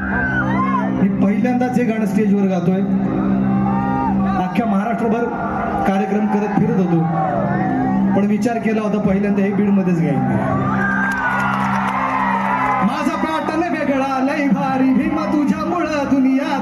मी पहिल्यांदाच हे गाणं स्टेजवर गातोय अख्ख्या महाराष्ट्रभर कार्यक्रम करत फिरत होतो. पण विचार केला होता पहिल्यांदा हे बीडमध्येच गाईन माझा पाटण वेगळा लय भारी भीमा तुझ्यामुळं दुनिया